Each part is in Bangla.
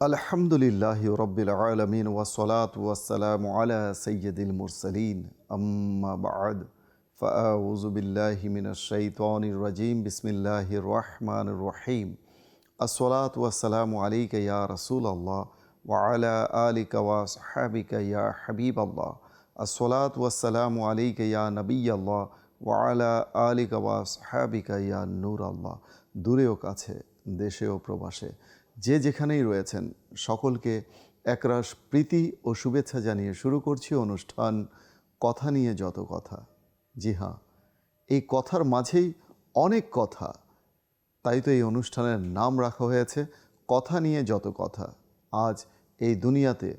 আলহামদুলিল্লাহ রব্বিল আলমিন ওয়াসলাত ওয়াসালাম আলা সৈয়দুল মুরসলিন আম্মা বাদ ফাউযু বিল্লাহি মিনাশ শাইতানির রাজিম বিসমিল্লাহির রহমানির রহিম আসসালাতু ওয়াসসালামু আলাইকা ইয়া রাসূলুল্লাহ ওয়া আলা আলিকা ওয়া সাহাবিকা ইয়া হাবিবাল্লাহ আসসালাতু ওয়াসসালামু আলাইকা ইয়া নবিয়াল্লাহ ওয়া আলা আলিকা ওয়া সাহাবিকা ইয়া নূর আল্লাহ দূরেও কাছে দেশে ও প্রবাসে যে যেখানেই রয়েছেন, সকলকে একরাশ প্রীতি ও শুভেচ্ছা জানিয়ে শুরু করছি অনুষ্ঠান কথা নিয়ে যত কথা। জি হ্যাঁ এই কথার মাঝেই অনেক কথা। তাই তো এই অনুষ্ঠানের নাম রাখা হয়েছে, কথা নিয়ে যত কথা। আজ এই দুনিয়াতে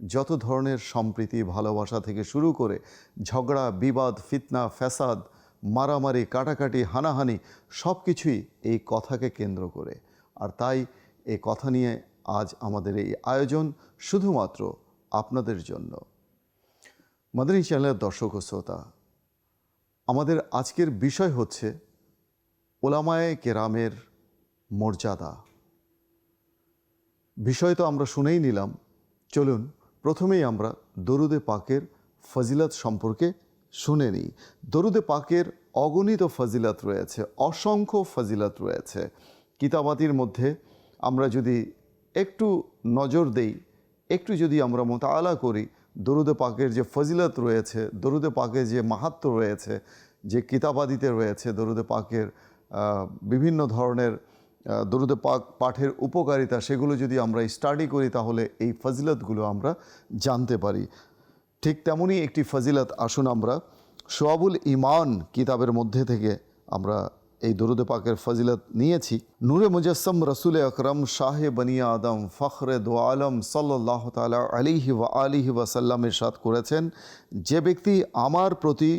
যত ধরনের সম্প্রীতি, ভালোবাসা থেকে শুরু করে ঝগড়া, বিবাদ, ফিতনা, ফ্যাসাদ, মারামারি, কাটাকাটি, হানাহানি সব কিছুই এই কথাকে কেন্দ্র করে। আর তাই এই কথা নিয়ে আজ আমাদের এই আয়োজন শুধুমাত্র আপনাদের জন্য। মাদানী চ্যানেলের দর্শক ও শ্রোতা, আমাদের আজকের বিষয় হচ্ছে ওলামায়ে কেরামের মর্যাদা। বিষয় তো আমরা শুনেই নিলাম। চলুন, প্রথমেই আমরা দরুদে পাকের ফজিলত সম্পর্কে শুনে নিই। দরুদে পাকের অগণিত ফজিলত রয়েছে, অসংখ্য ফজিলত রয়েছে। কিতাবাতির মধ্যে আমরা যদি একটু নজর দেই, একটু যদি আমরা মোতালা করি, দরুদে পাকের যে ফজিলত রয়েছে, দরুদে পাকের যে মাহাত্ম রয়েছে, যে কিতাবাদিতে রয়েছে, দরুদে পাকের বিভিন্ন ধরনের দরুদে পাক পাঠের উপকারিতা, সেগুলো যদি আমরা স্টাডি করি, তাহলে এই ফজিলতগুলো আমরা জানতে পারি। ঠিক তেমনই একটি ফজিলত আসুন আমরা, সোয়াবুল ইমান কিতাবের মধ্যে থেকে আমরা এই দরুদে পাকের ফজিলত নিয়েছি। নূরে মুজাসম রসুল আকরম শাহে বনিয়া আদম ফখরে দো আলম সাল্লাহ তালা আলিহি ওয়া আলিহি ওয়াসাল্লামের সাথ করেছেন, যে ব্যক্তি আমার প্রতি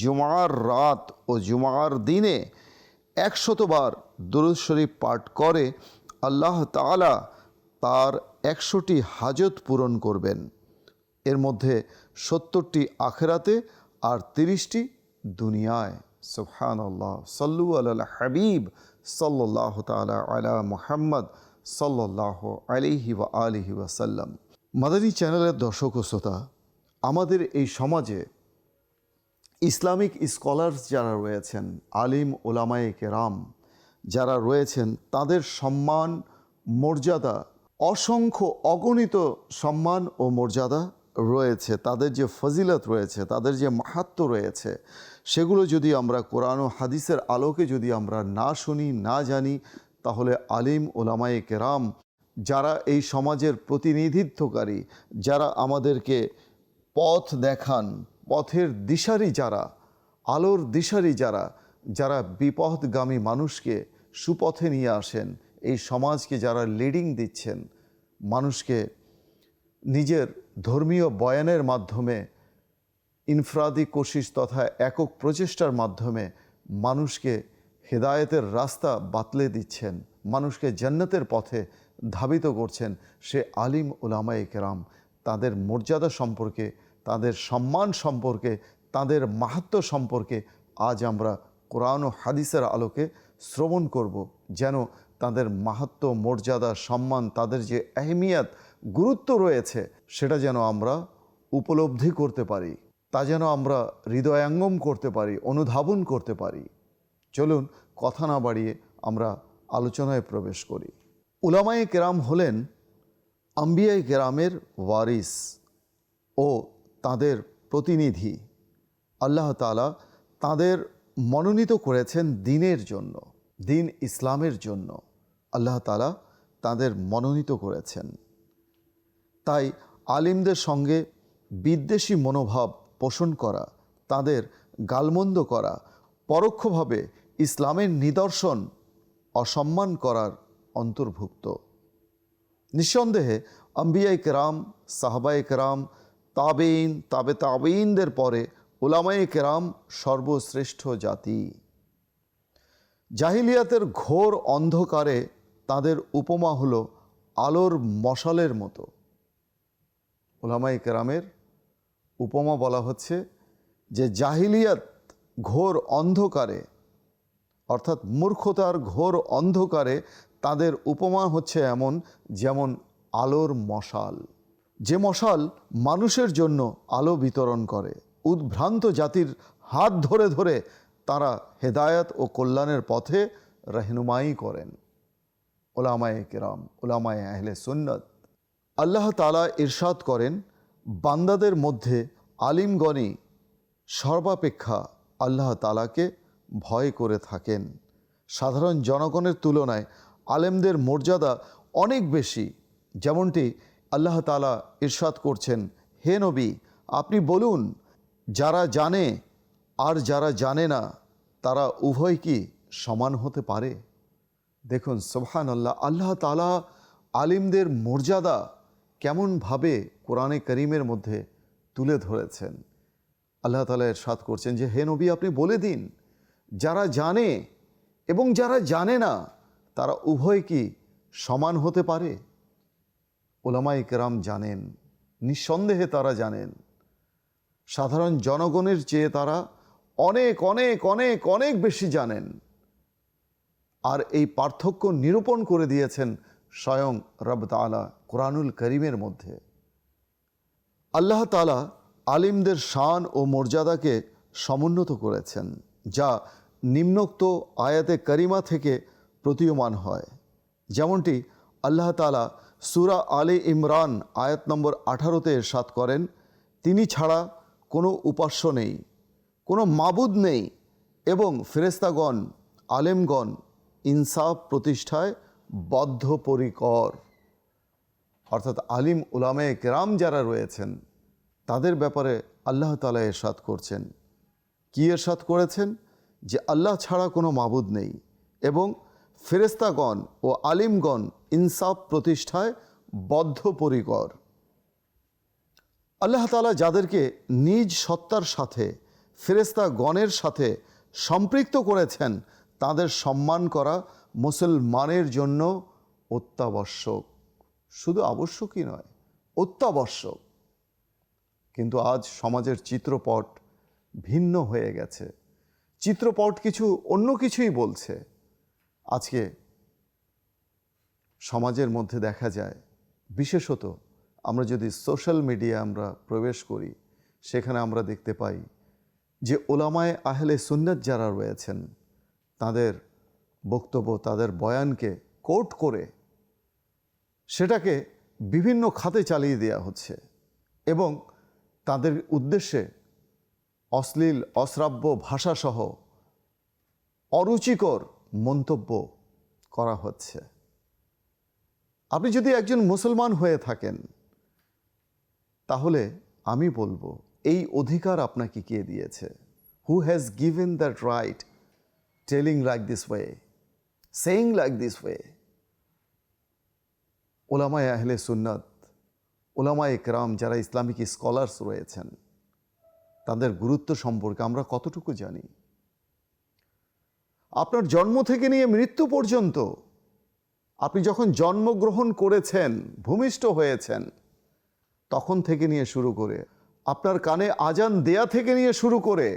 জুমার রাত ও জুমার দিনে একশতবার দরুদ শরীফ পাঠ করে, আল্লাহ তাআলা তার একশোটি হাজত পূরণ করবেন। এর মধ্যে সত্তরটি আখেরাতে আর তিরিশটি দুনিয়ায়। সুবহান আল্লাহ সাল্লু আল হাবিব সাল্লাহ তালা আলা মুহাম্মদ সাল্লাহ আলিহি ওয়া আলিহি ওয়াসাল্লাম মাদানী চ্যানেলের দর্শক ও শ্রোতা, আমাদের এই সমাজে ইসলামিক স্কলার্স যারা রয়েছেন, আলিম ওলামায়ে কেরাম যারা রয়েছেন, তাদের সম্মান, মর্যাদা, অসংখ্য অগণিত সম্মান ও মর্যাদা রয়েছে, তাদের যে ফজিলত রয়েছে, তাদের যে মাহাত্ম রয়েছে, সেগুলো যদি আমরা কোরআন ও হাদিসের আলোকে যদি আমরা না শুনি, না জানি, তাহলে আলিম ওলামায়ে কেরাম, যারা এই সমাজের প্রতিনিধিত্বকারী, যারা আমাদেরকে পথ দেখান, পথের দিশারি যারা, আলোর দিশারি যারা যারা বিপথগামী মানুষকে সুপথে নিয়ে আসেন, এই সমাজকে যারা লিডিং দিচ্ছেন, মানুষকে নিজের ধর্মীয় বয়ানের মাধ্যমে, ইনফ্রাদি কোশিস তথা একক প্রচেষ্টার মাধ্যমে মানুষকে হেদায়েতের রাস্তা বাতলে দিচ্ছেন, মানুষকে জান্নাতের পথে ধাবিত করছেন সে আলিম ওলামায়ে কেরাম। তাদের মর্যাদা সম্পর্কে, তাদের সম্মান সম্পর্কে, তাদের মাহাত্ম সম্পর্কে আজ আমরা কোরআন ও হাদিসের আলোকে শ্রবণ করব, যেন তাদের মাহাত্ম মর্যাদা, সম্মান, তাদের যে আহমিয়াত গুরুত্ব রয়েছে, সেটা যেন আমরা উপলব্ধি করতে পারি, তা যেন আমরা হৃদয়াঙ্গম করতে পারি, অনুধাবন করতে পারি। চলুন কথা না বাড়িয়ে আমরা আলোচনায় প্রবেশ করি। উলামায়ে কেরাম হলেন আম্বিয়াই কেরামের ওয়ারিস ও তাদের প্রতিনিধি। আল্লাহ তালা তাদের মনোনীত করেছেন দিনের জন্য, দিন ইসলামের জন্য। আল্লাহ তালা তাদের মনোনীত করেছেন। তাই আলিমদের সঙ্গে বিদ্বেষী মনোভাব পোষণ করা, তাদের গালমন্দ করা, পরোক্ষভাবে ইসলামের নিদর্শন অসম্মান করার অন্তর্ভুক্ত। নিঃসন্দেহে আম্বিয়াই কেরাম সাহাবাই কেরাম তাবেইন তাবে তাবেইনদের পরে ওলামায়ে কেরাম সর্বশ্রেষ্ঠ জাতি। জাহিলিয়াতের ঘোর অন্ধকারে তাদের উপমা হলো আলোর মশালের মতো। ওলামাই কেরামের উপমা বলা হচ্ছে যে জাহিলিয়াত ঘোর অন্ধকারে, অর্থাৎ মূর্খতার ঘোর অন্ধকারে তাদের উপমা হচ্ছে এমন যেমন আলোর মশাল। যে মশাল মানুষের জন্য আলো বিতরণ করে, উদ্ভ্রান্ত জাতির হাত ধরে ধরে তারা হেদায়াত ও কল্যাণের পথে রহনুমাই করেন। ওলামায়ে কেরাম ওলামায়ে আহলে সুন্নত। আল্লাহ তালা ইরশাদ করেন, বান্দাদের মধ্যে আলিমগণই সর্বাপেক্ষা আল্লাহ তালাকে ভয় করে থাকেন। সাধারণ জনগণের তুলনায় আলেমদের মর্যাদা অনেক বেশি। যেমনটি আল্লাহ তালা ইরশাদ করছেন, হে নবী, আপনি বলুন, যারা জানে আর যারা জানে না, তারা উভয় কি সমান হতে পারে? দেখুন সোহান আল্লাহ আল্লাহ তালা আলিমদের মর্যাদা কেমনভাবে কোরআনে করিমের মধ্যে তুলে ধরেছেন। আল্লাহ তালা এরশাদ করছেন যে, হে নবী, আপনি বলে দিন, যারা জানে এবং যারা জানে না, তারা উভয় কি সমান হতে পারে? ওলামাই কেরাম জানেন, নিঃসন্দেহে তারা জানেন। সাধারণ জনগণের চেয়ে তারা অনেক অনেক অনেক অনেক বেশি জানেন। আর এই পার্থক্য নিরূপণ করে দিয়েছেন স্বয়ং রব তালা কোরআনুল করিমের মধ্যে। আল্লাহ তালা আলিমদের শান ও মর্যাদাকে সমুন্নত করেছেন, যা নিম্নোক্ত আয়াতে করিমা থেকে প্রতীয়মান হয়। যেমনটি আল্লাহ তালা সুরা আলী ইমরান আয়াত নম্বর আঠারোতে এরশাদ করেন, তিনি ছাড়া কোনো উপাস্য নেই, কোনো মাবুদ নেই এবং ফেরেস্তাগণ আলেমগণ ইনসাফ প্রতিষ্ঠায় বদ্ধপরিকর। অর্থাৎ আলিম উলামে কেরাম যারা রয়েছেন, তাদের ব্যাপারে আল্লাহ তালা এরশাদ করছেন। কি এরশাদ করেছেন? যে আল্লাহ ছাড়া কোনো মাবুদ নেই এবং ফেরেস্তাগণ ও আলিমগণ ইনসাফ প্রতিষ্ঠায় বদ্ধপরিকর। আল্লাহ তালা যাদেরকে নিজ সত্তার সাথে ফেরেস্তা গণের সাথে সম্পৃক্ত করেছেন, তাদের সম্মান করা মুসলমানের জন্য অত্যাবশ্যক। শুধু আবশ্যকই নয়, অত্যাবশ্যক। কিন্তু আজ সমাজের চিত্রপট ভিন্ন হয়ে গেছে। চিত্রপট কিছু অন্য কিছুই বলছে। আজকে সমাজের মধ্যে দেখা যায়, বিশেষত আমরা যদি সোশ্যাল মিডিয়া আমরা প্রবেশ করি, সেখানে আমরা দেখতে পাই যে ওলামায় আহলে সুন্নত যারা রয়েছেন, তাদের বক্তব্য, তাদের বয়ানকে কোট করে সেটাকে বিভিন্ন খাতে চালিয়ে দেওয়া হচ্ছে এবং তাদের উদ্দেশ্যে অশ্লীল, অশ্রাব্য ভাষাসহ অরুচিকর মন্তব্য করা হচ্ছে। আপনি যদি একজন মুসলমান হয়ে থাকেন, তাহলে আমি বলব, এই অধিকার আপনাকে কে দিয়েছে? Who has given that right telling like this way saying like this way ওলামায় আহলে সুন্নত ওলামা একরাম যারা ইসলামিক স্কলার্স রয়েছেন, তাদের গুরুত্ব সম্পর্কে আমরা কতটুকু জানি? আপনার জন্ম থেকে নিয়ে মৃত্যু পর্যন্ত আপনি যখন জন্মগ্রহণ করেছেন, ভূমিষ্ঠ হয়েছেন, তখন থেকে নিয়ে শুরু করে, আপনার কানে আজান দেয়া থেকে নিয়ে শুরু করে,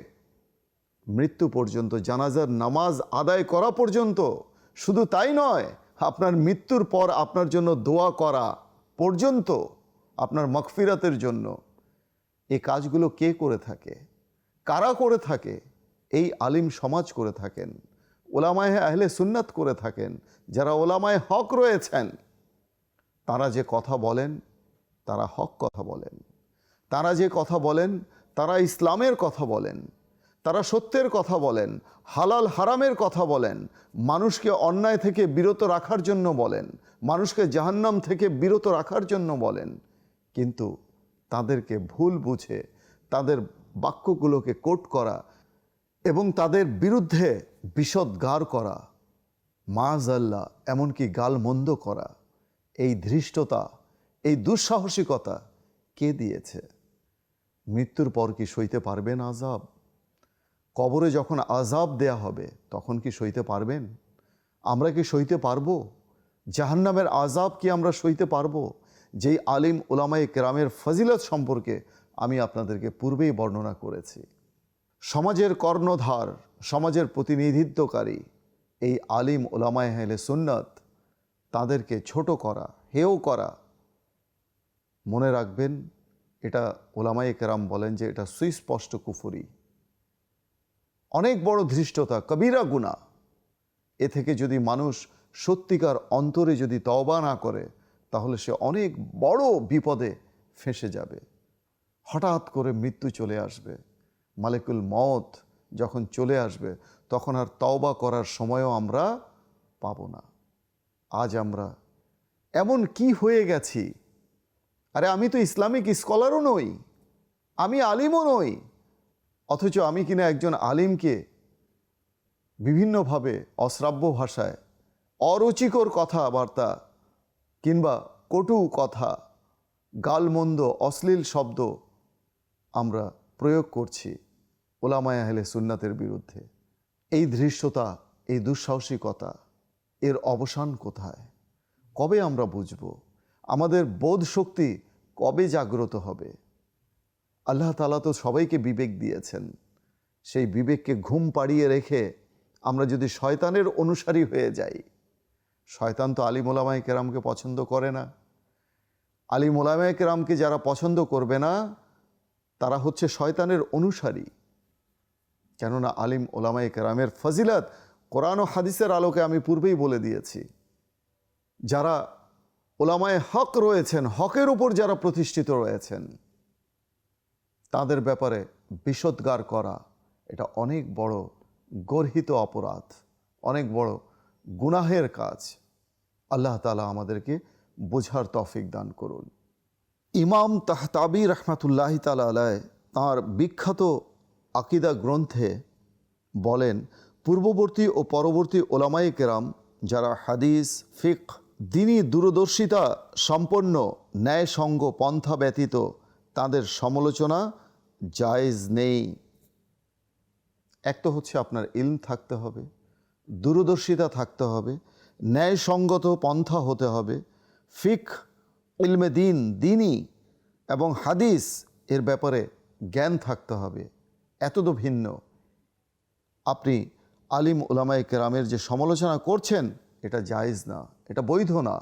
মৃত্যু পর্যন্ত, জানাজার নামাজ আদায় করা পর্যন্ত শুধু তাই নয়, আপনার মৃত্যুর পর আপনার জন্য দোয়া করা পর্যন্ত আপনার মকফিরাতের জন্য। এই কাজগুলো কে করে থাকে? কারা করে থাকে? এই আলিম সমাজ করে থাকেন। ওলামায় আহলে সুন্নাত করে থাকেন। যারা ওলামায় হক রয়েছেন, তারা যে কথা বলেন, তারা হক কথা বলেন। তারা যে কথা বলেন, তারা ইসলামের কথা বলেন। তারা সত্যের কথা বলেন, হালাল হারামের কথা বলেন, মানুষকে অন্যায় থেকে বিরত রাখার জন্য বলেন, মানুষকে জাহান্নাম থেকে বিরত রাখার জন্য বলেন। কিন্তু তাদেরকে ভুল বুঝে, তাদের বাক্যগুলোকে কোট করা এবং তাদের বিরুদ্ধে বিষদগার করা মাজাল্লাহ এমনকি গালমন্দ করা, এই ধৃষ্টতা, এই দুঃসাহসিকতা কে দিয়েছে? মৃত্যুর পর কি সইতে পারবেন আজাব কবরে যখন আজাব দেয়া হবে, তখন কি সইতে পারবেন? আমরা কি সইতে পারব? জাহান্নামের আজাব কি আমরা সইতে পারব? যেই আলিম ওলামাই কেরামের ফজিলত সম্পর্কে আমি আপনাদেরকে পূর্বেই বর্ণনা করেছি। সমাজের কর্ণধার, সমাজের প্রতিনিধিত্বকারী এই আলিম ওলামায় হেলে সুন্নত, তাদেরকে ছোট করা, হেও করা। মনে রাখবেন, এটা ওলামাই কেরাম বলেন যে এটা সুস্পষ্ট কুফুরি। অনেক বড় ধৃষ্টতা, কবিরা গুণা। এ থেকে যদি মানুষ সত্যিকার অন্তরে যদি তওবা না করে, তাহলে সে অনেক বড় বিপদে ফেঁসে যাবে। হঠাৎ করে মৃত্যু চলে আসবে। মালিকুল মত যখন চলে আসবে, তখন আর তওবা করার সময়ও আমরা পাবো না। আজ আমরা এমন কি হয়ে গেছি? আরে আমি তো ইসলামিক স্কলারও নই, আমি আলিমও নই। অথচ আমি কিনা একজন আলিমকে বিভিন্নভাবে অশ্রাব্য ভাষায় অরুচিকর কথাবার্তা কিংবা কটু কথা, গালমন্দ, অশ্লীল শব্দ আমরা প্রয়োগ করছি ওলামায় হেলে সুন্নাতের বিরুদ্ধে। এই ধৃষ্টতা, এই দুঃসাহসিকতা এর অবসান কোথায়? কবে আমরা বুঝব? আমাদের বোধ শক্তি কবে জাগ্রত হবে? আল্লাহ তালা তো সবাইকে বিবেক দিয়েছেন। সেই বিবেককে ঘুম পাড়িয়ে রেখে আমরা যদি শয়তানের অনুসারী হয়ে যাই, শয়তান তো আলী মোলামাই কেরামকে পছন্দ করে না। আলী মোলামাই কেরামকে যারা পছন্দ করবে না, তারা হচ্ছে শয়তানের অনুসারী। কেননা আলিম ওলামাই কেরামের ফজিলত কোরআন ও হাদিসের আলোকে আমি পূর্বেই বলে দিয়েছি। যারা ওলামায় হক রয়েছেন, হকের উপর যারা প্রতিষ্ঠিত রয়েছেন তাদের ব্যাপারে বিষোদ্গার করা, এটা অনেক বড় গর্হিত অপরাধ, অনেক বড় গুনাহের কাজ। আল্লাহ তালা আমাদেরকে বোঝার তফিক দান করুন। ইমাম তাহতাবি রহমাতুল্লাহ তালা আলায় তাঁর বিখ্যাত আকিদা গ্রন্থে বলেন, পূর্ববর্তী ও পরবর্তী ওলামাই কেরাম যারা হাদিস ফিক দিনই দূরদর্শিতা সম্পন্ন ন্যায়সঙ্গ পন্থা ব্যতীত তাদের সমালোচনা জায়েজ নেই। এক তো হচ্ছে আপনার ইলম থাকতে হবে, দূরদর্শিতা থাকতে হবে, ন্যায়সঙ্গত পন্থা হতে হবে ফিক ইলমে দিন, দিনই এবং হাদিস এর ব্যাপারে জ্ঞান থাকতে হবে। এত তো ভিন্ন। আপনি আলিম ওলামাই কেরামের যে সমালোচনা করছেন, এটা জায়েজ না, এটা বৈধ না।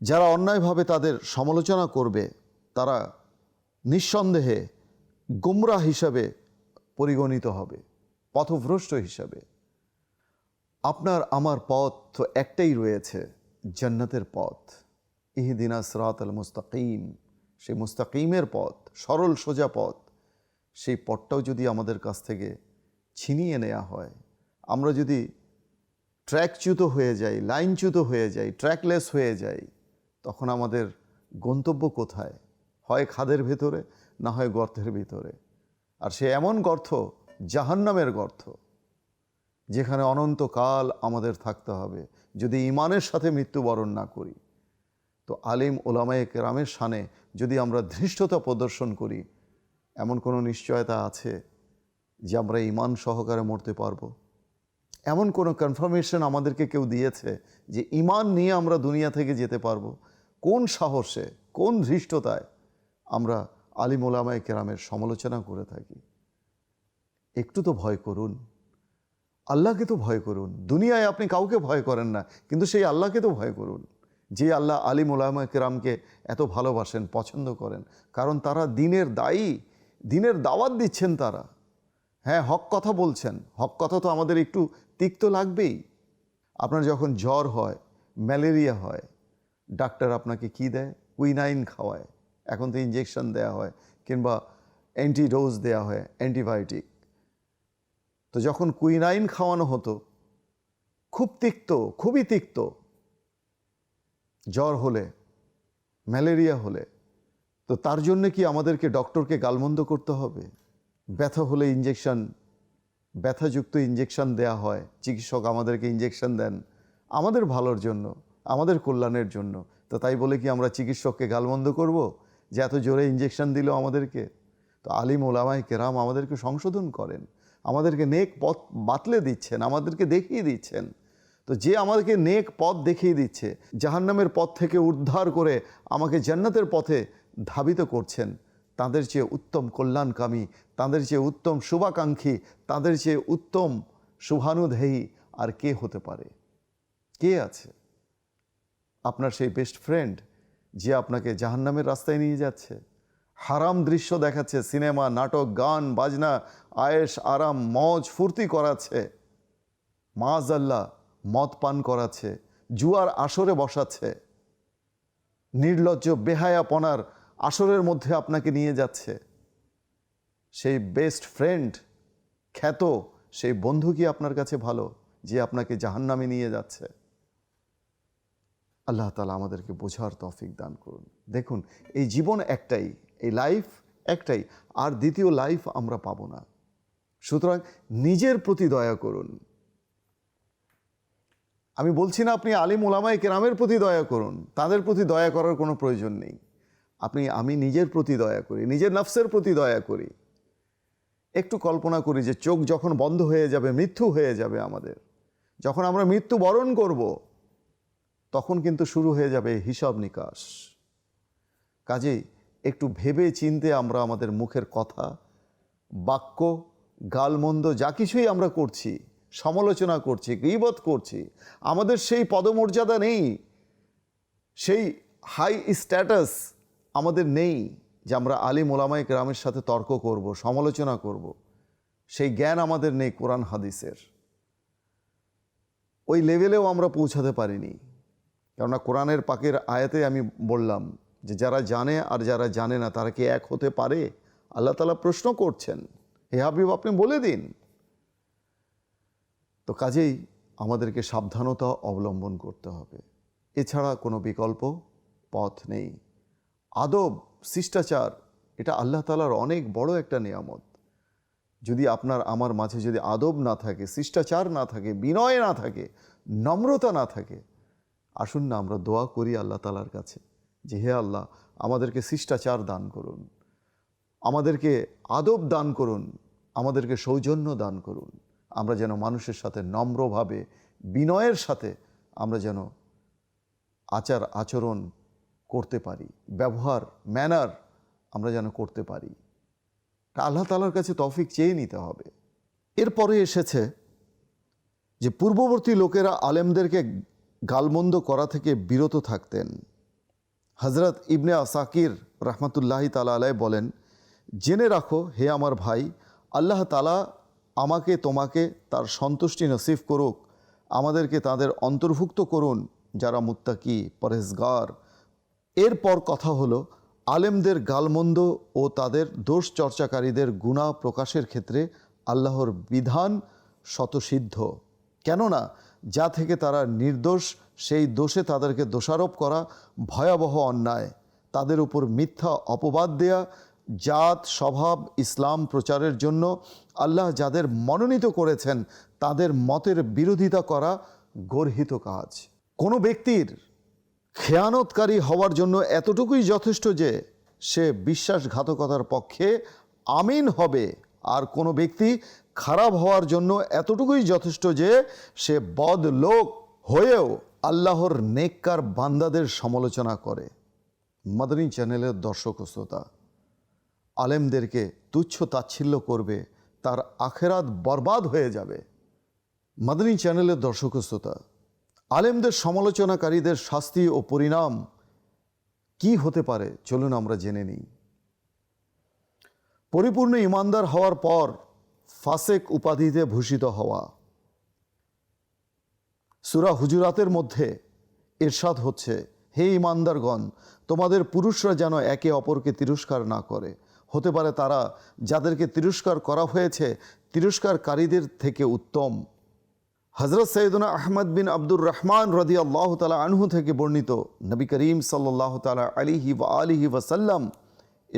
যারা অন্যায়ভাবে তাদের সমালোচনা করবে তারা নিঃসন্দেহে গুমরা হিসাবে পরিগণিত হবে, পথভ্রষ্ট হিসাবে। আপনার, আমার পথ তো একটাই রয়েছে, জান্নাতের পথ। ইহদিনা সরাত আল মুস্তাকিম, সেই মুস্তাকিমের পথ, সরল সোজা পথ। সেই পথটাও যদি আমাদের কাছ থেকে ছিনিয়ে নেওয়া হয়, আমরা যদি ট্র্যাকচ্যুত হয়ে যাই, লাইনচ্যুত হয়ে যাই, ট্র্যাকলেস হয়ে যাই, তখন আমাদের গন্তব্য কোথায়? হয় খাদের ভেতরে, না হয় গর্তের ভিতরে। আর সে এমন গর্ত, জাহান্নামের গর্ত, যেখানে অনন্তকাল আমাদের থাকতে হবে, যদি ইমানের সাথে মৃত্যুবরণ না করি। তো আলিম ওলামায়ে কেরামের সানে যদি আমরা ধৃষ্টতা প্রদর্শন করি, এমন কোনো নিশ্চয়তা আছে যে আমরা ইমান সহকারে মরতে পারব? এমন কোনো কনফার্মেশন আমাদেরকে কেউ দিয়েছে যে ইমান নিয়ে আমরা দুনিয়া থেকে যেতে পারব? কোন সাহসে, কোন ধৃষ্টতায় আমরা আলিম ওলামায় কেরামের সমালোচনা করে থাকি। একটু তো ভয় করুন। আল্লাহকে তো ভয় করুন। দুনিয়ায় আপনি কাউকে ভয় করেন না, কিন্তু সেই আল্লাহকে তো ভয় করুন। যে আল্লাহ আলিম ওলামা কেরামকে এত ভালোবাসেন, পছন্দ করেন, কারণ তারা দিনের দায়ী, দিনের দাওয়াত দিচ্ছেন তারা। হ্যাঁ হক কথা বলছেন। হক কথা তো আমাদের একটু তিক্ত লাগবেই। আপনার যখন জ্বর হয়, ম্যালেরিয়া হয়, ডাক্তার আপনাকে কি দেয়? কুইনাইন খাওয়ায়। এখন তো ইঞ্জেকশন দেওয়া হয়, কিংবা অ্যান্টিডোজ দেওয়া হয় অ্যান্টিবায়োটিক তো যখন কুইনাইন খাওয়ানো হতো, খুব তিক্ত, খুবই তিক্ত। জ্বর হলে, ম্যালেরিয়া হলে, তো তার জন্য কি আমাদেরকে ডক্টরকে গালমন্দ করতে হবে? ব্যথা হলে ইঞ্জেকশন ব্যথাযুক্ত ইঞ্জেকশন দেয়া হয়, চিকিৎসক আমাদেরকে ইঞ্জেকশন দেন, আমাদের ভালোর জন্য, আমাদের কল্যাণের জন্য। তো তাই বলে কি আমরা চিকিৎসককে গালমন্দ করব? যে এত জোরে ইঞ্জেকশন দিল আমাদেরকে। তো আলিম ওলামাই কেরাম আমাদেরকে সংশোধন করেন। আমাদেরকে নেক পথ বাতলে দিচ্ছেন, আমাদেরকে দেখিয়ে দিচ্ছেন। তো যে আমাদেরকে নেক পথ দেখিয়ে দিচ্ছে, জাহান্নামের পথ থেকে উদ্ধার করে আমাকে জান্নাতের পথে ধাবিত করছেন, তাদের চেয়ে উত্তম কল্যাণকামী, তাদের চেয়ে উত্তম শুভাকাঙ্ক্ষী, তাদের চেয়ে উত্তম শুভানুদেহী আর কে হতে পারে? কে আছে? আপনার সেই বেস্ট ফ্রেন্ড যে আপনাকে জাহান্নামের রাস্তায় নিয়ে যাচ্ছে। হারাম দৃশ্য দেখাচ্ছে, সিনেমা, নাটক, গান, বাজনা আয়েস আরাম, মজ ফুর্তি করাচ্ছে। মাজ আল্লাহ মদ পান করাচ্ছে, জুয়ার আসরে বসাচ্ছে। নির্লজ্জ বেহায়াপনার আসরের মধ্যে আপনাকে নিয়ে যাচ্ছে। সেই বেস্ট ফ্রেন্ড খ্যাত সেই বন্ধু কি আপনার কাছে ভালো, যে আপনাকে জাহান্নামে নিয়ে যাচ্ছে? আল্লাহ তালা আমাদেরকে বোঝার তফিক দান করুন। দেখুন, এই জীবন একটাই, এই লাইফ একটাই, আর দ্বিতীয় লাইফ আমরা পাবো না। সুতরাং নিজের প্রতি দয়া করুন। আমি বলছি না আপনি আলিম ওলামায় কেরামের প্রতি দয়া করুন, তাদের প্রতি দয়া করার কোনো প্রয়োজন নেই। আপনি, আমি নিজের প্রতি দয়া করি, নিজের নফসের প্রতি দয়া করি। একটু কল্পনা করি যে চোখ যখন বন্ধ হয়ে যাবে, মৃত্যু হয়ে যাবে আমাদের। যখন আমরা মৃত্যু বরণ করব তখন কিন্তু শুরু হয়ে যাবে হিসাব নিকাশ। কাজেই একটু ভেবে চিনতে আমরা আমাদের মুখের কথা, বাক্য, গালমন্দ যা কিছুই আমরা করছি, সমালোচনা করছি, গিবত করছি, আমাদের সেই পদমর্যাদা নেই, সেই হাই স্ট্যাটাস আমাদের নেই যে আমরা আলিম ওলামাই গ্রামের সাথে তর্ক করব, সমালোচনা করব। সেই জ্ঞান আমাদের নেই কোরআন হাদিসের। ওই লেভেলেও আমরা পৌঁছাতে পারিনি। কেননা কোরআনের পাকের আয়াতে আমি বললাম যে যারা জানে আর যারা জানে না, তারা কি এক হতে পারে? আল্লাহ তালা প্রশ্ন করছেন, হে হাবিব, আপনি বলে দিন। তো কাজেই আমাদেরকে সাবধানতা অবলম্বন করতে হবে। এছাড়া কোনো বিকল্প পথ নেই। আদব, শিষ্টাচার, এটা আল্লাহ তালার অনেক বড় একটা নিয়ামত। যদি আপনার, আমার মাঝে যদি আদব না থাকে, শিষ্টাচার না থাকে, বিনয় না থাকে, নম্রতা না থাকে আসুন না, আমরা দোয়া করি আল্লাহ তালার কাছে যে হে আল্লাহ, আমাদেরকে শিষ্টাচার দান করুন, আমাদেরকে আদব দান করুন, আমাদেরকে সৌজন্য দান করুন। আমরা যেন মানুষের সাথে নম্রভাবে, বিনয়ের সাথে আমরা যেন আচার আচরণ করতে পারি, ব্যবহার, ম্যানার আমরা যেন করতে পারি। আল্লাহ তালার কাছে তফিক চেয়ে নিতে হবে। এরপরে এসেছে যে পূর্ববর্তী লোকেরা আলেমদেরকে গালমন্দ করা থেকে বিরত থাকতেন। হজরত ইবনে আসাকির রহমতুল্লাহি তালা আলাই বলেন, জেনে রাখো হে আমার ভাই, আল্লাহ তালা আমাকে, তোমাকে তার সন্তুষ্টি নসিব করুক, আমাদেরকে তাদের অন্তর্ভুক্ত করুন, যারা মুত্তাকি পরেজগার এরপর কথা হলো, আলেমদের গালমন্দ ও তাদের দোষ চর্চাকারীদের গুণা প্রকাশের ক্ষেত্রে আল্লাহর বিধান শতসিদ্ধ কেননা যা থেকে তারা নির্দোষ, সেই দোষে তাদেরকে দোষারোপ করা ভয়াবহ অন্যায়। তাদের উপর মিথ্যা অপবাদ দেয়া, জাত, স্বভাব, ইসলাম প্রচারের জন্য আল্লাহ যাদের মনোনীত করেছেন, তাদের মতের বিরোধিতা করা গর্হিত কাজ। কোনো ব্যক্তির খেয়ানতকারী হওয়ার জন্য এতটুকুই যথেষ্ট যে সে বিশ্বাসঘাতকতার পক্ষে আমিন হবে। আর কোনো ব্যক্তি খারাপ হওয়ার জন্য এতটুকুই যথেষ্ট যে সে বদ লোক হয়েও আল্লাহর নেককার বান্দাদের সমালোচনা করে। মাদানী চ্যানেলের দর্শক শ্রোতা, আলেমদেরকে তুচ্ছ তাচ্ছিল্য করবে, তার আখেরাত বরবাদ হয়ে যাবে। মাদানী চ্যানেলের দর্শক শ্রোতা, আলেমদের সমালোচনাকারীদের শাস্তি ও পরিণাম কি হতে পারে? চলুন আমরা জেনে নিই। পরিপূর্ণ ইমানদার হওয়ার পর ফাসেক উপাধিতে ভূষিত হওয়া। সুরা হুজুরাতের মধ্যে এরশাদ হচ্ছে, হে ইমানদারগণ তোমাদের পুরুষরা যেন একে অপরকে তিরস্কার না করে। হতে পারে তারা যাদেরকে তিরস্কার করা হয়েছে, তিরস্কারকারীদের থেকে উত্তম। হজরত সৈয়দনা আহমদ বিন আব্দুর রহমান রদি আল্লাহ তালা আনহু থেকে বর্ণিত নবী করিম সাল্লাহ তালা আলিহি ওয়া আলিহি ওয়াসাল্লাম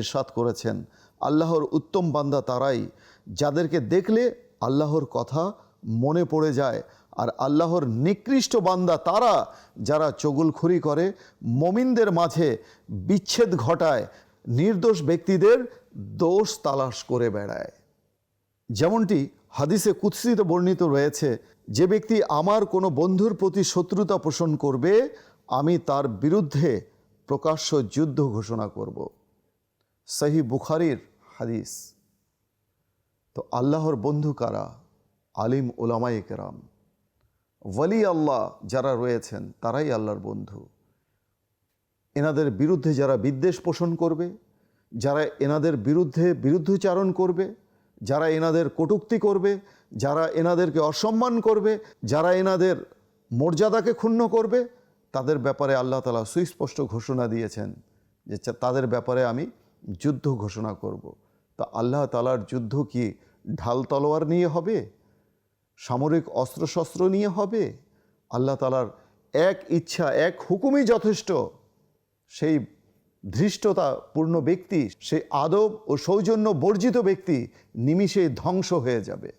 ইরশাদ করেছেন, আল্লাহর উত্তম বান্দা তারাই যাদেরকে দেখলে আল্লাহর কথা মনে পড়ে যায়। আর আল্লাহর নিকৃষ্ট বান্দা তারা যারা চগুলখুরি করে, মমিনদের মাঝে বিচ্ছেদ ঘটায়, নির্দোষ ব্যক্তিদের দোষ তালাশ করে বেড়ায়। যেমনটি হাদিসে কুৎসিত বর্ণিত রয়েছে, যে ব্যক্তি আমার কোনো বন্ধুর প্রতি শত্রুতা পোষণ করবে, আমি তার বিরুদ্ধে প্রকাশ্য যুদ্ধ ঘোষণা করব। সহি বুখারির হাদিস। তো আল্লাহর বন্ধু কারা? আলিম ওলামাই কেরাম। ওয়ালি আল্লাহ যারা রয়েছেন, তারাই আল্লাহর বন্ধু। এনাদের বিরুদ্ধে যারা বিদ্বেষ পোষণ করবে, যারা এনাদের বিরুদ্ধে বিরুদ্ধচারণ করবে, যারা এনাদের কটূক্তি করবে, যারা এনাদেরকে অসম্মান করবে, যারা এনাদের মর্যাদাকে ক্ষুণ্ণ করবে, তাদের ব্যাপারে আল্লাহ তালা সুস্পষ্ট ঘোষণা দিয়েছেন যে তাদের ব্যাপারে আমি যুদ্ধ ঘোষণা করব। তা আল্লাহ তালার যুদ্ধ কি ঢাল তলোয়ার নিয়ে হবে, সামরিক অস্ত্রশস্ত্র নিয়ে হবে, আল্লাহ তালার এক ইচ্ছা, এক হুকুমই যথেষ্ট। সেই ধৃষ্টতা পূর্ণ ব্যক্তি, সেই আদব ও সৌজন্য বর্জিত ব্যক্তি নিমিষে ধ্বংস হয়ে যাবে।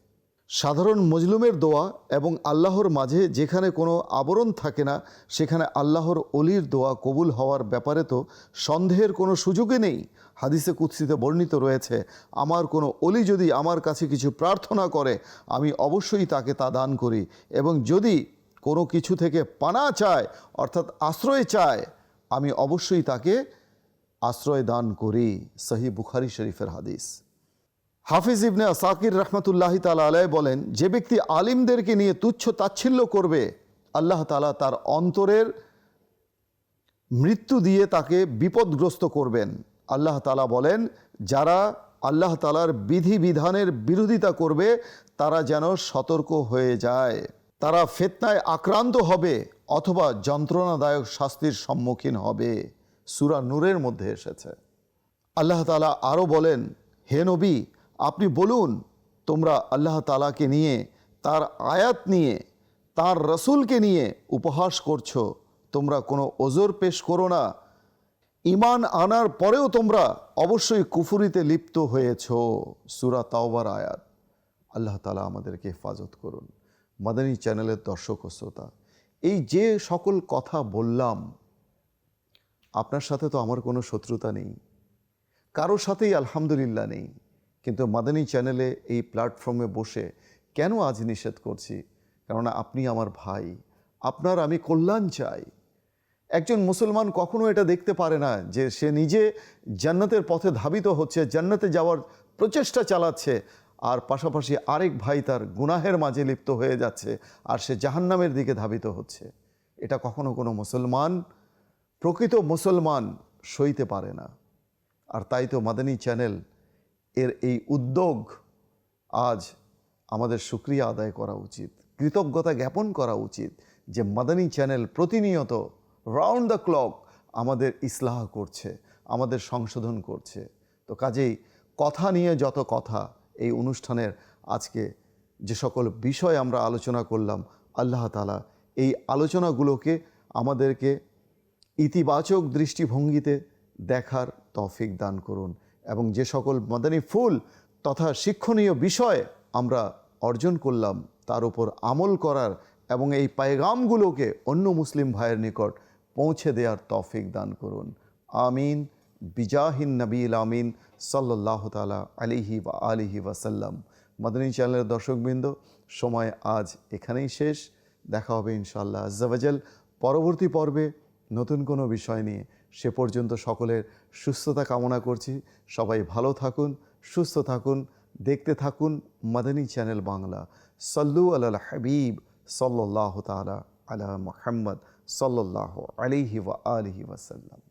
সাধারণ মজলুমের দোয়া এবং আল্লাহর মাঝে যেখানে কোনো আবরণ থাকে না, সেখানে আল্লাহর অলির দোয়া কবুল হওয়ার ব্যাপারে তো সন্দেহের কোনো সুযোগই নেই। হাদিসে কুৎসিতে বর্ণিত রয়েছে, আমার কোনো অলি যদি আমার কাছে কিছু প্রার্থনা করে, আমি অবশ্যই তাকে তা দান করি। এবং যদি কোনো কিছু থেকে পানা চায়, অর্থাৎ আশ্রয় চায়, আমি অবশ্যই তাকে আশ্রয় দান করি। সহি বুখারি শরীফের হাদিস। হাফিজ ইবনে আসাকির রহমতুল্লাহি তালা আলাই বলেন, যে ব্যক্তি আলিমদেরকে নিয়ে তুচ্ছ তাচ্ছিল্য করবে, আল্লাহ তালা তার অন্তরের মৃত্যু দিয়ে তাকে বিপদগ্রস্ত করবেন। আল্লাহ তালা বলেন, যারা আল্লাহ তালার বিধিবিধানের বিরোধিতা করবে, তারা যেন সতর্ক হয়ে যায়। তারা ফেতনায় আক্রান্ত হবে অথবা যন্ত্রণাদায়ক শাস্তির সম্মুখীন হবে। সুরা নূরের মধ্যে এসেছে। আল্লাহ তালা আরও বলেন, হে নবী, আপনি বলুন, তোমরা আল্লাহ তালাকে নিয়ে, তার আয়াত নিয়ে, তার রসুলকে নিয়ে উপহাস করছ। তোমরা কোনো ওজোর পেশ করো না। ইমান আনার পরেও তোমরা অবশ্যই কুফুরিতে লিপ্ত হয়েছ। সুরা তাওবার আয়াত। আল্লাহ তালা আমাদেরকে হেফাজত করুন। মাদানী চ্যানেলের দর্শক ও শ্রোতা, এই যে সকল কথা বললাম, আপনার সাথে তো আমার কোনো শত্রুতা নেই, কারোর সাথেই আলহামদুলিল্লাহ নেই, কিন্তু মাদানী চ্যানেলে এই প্ল্যাটফর্মে বসে কেন আজ নিষেধ করছি? কেননা আপনি আমার ভাই, আপনার আমি কল্যাণ চাই। একজন মুসলমান কখনো এটা দেখতে পারে না যে সে নিজে জান্নাতের পথে ধাবিত হচ্ছে, জান্নাতে যাওয়ার প্রচেষ্টা চালাচ্ছে, আর পাশাপাশি আরেক ভাই তার গুনাহের মাঝে লিপ্ত হয়ে যাচ্ছে, আর সে জাহান্নামের দিকে ধাবিত হচ্ছে। এটা কখনো কোনো মুসলমান, প্রকৃত মুসলমান সইতে পারে না। আর তাই তো মাদানী চ্যানেল এর এই উদ্যোগ আজ আমাদের সুক্রিয়া আদায় করা উচিত, কৃতজ্ঞতা জ্ঞাপন করা উচিত যে মাদানী চ্যানেল প্রতিনিয়ত রাউন্ড দ্য ক্লক আমাদের ইসলাহ করছে, আমাদের সংশোধন করছে। তো কাজেই কথা নিয়ে যত কথা এই অনুষ্ঠানের আজকে যে সকল বিষয় আমরা আলোচনা করলাম, আল্লাহ তালা এই আলোচনাগুলোকে আমাদেরকে ইতিবাচক দৃষ্টিভঙ্গিতে দেখার তৌফিক দান করুন এবং যে সকল মাদানী ফুল তথা শিক্ষণীয় বিষয় আমরা অর্জন করলাম, তার উপর আমল করার এবং এই পায়গামগুলোকে অন্য মুসলিম ভাইয়ের নিকট পৌঁছে দেওয়ার তৌফিক দান করুন। আমিন। বিজাহিন নবীল আমিন। সাল্লাহ তালা আলিহি বা আলিহি ওয়াসাল্লাম। মাদানী চ্যানেলের দর্শকবৃন্দ, সময় আজ এখানেই শেষ। দেখা হবে ইনশাল্লাহ আজ্জাবাজাল পরবর্তী পর্বে নতুন কোনো বিষয় নিয়ে সে পর্যন্ত সকলের সুস্থতা কামনা করছি। সবাই ভালো থাকুন, সুস্থ থাকুন, দেখতে থাকুন মাদানী চ্যানেল বাংলা। সল্লু আল হাবিব সাল্লাহ তালা আলা মোহাম্মদ। সাল্লাহ আলিহি ওয়া আলহি ওয়াসাল্লাম।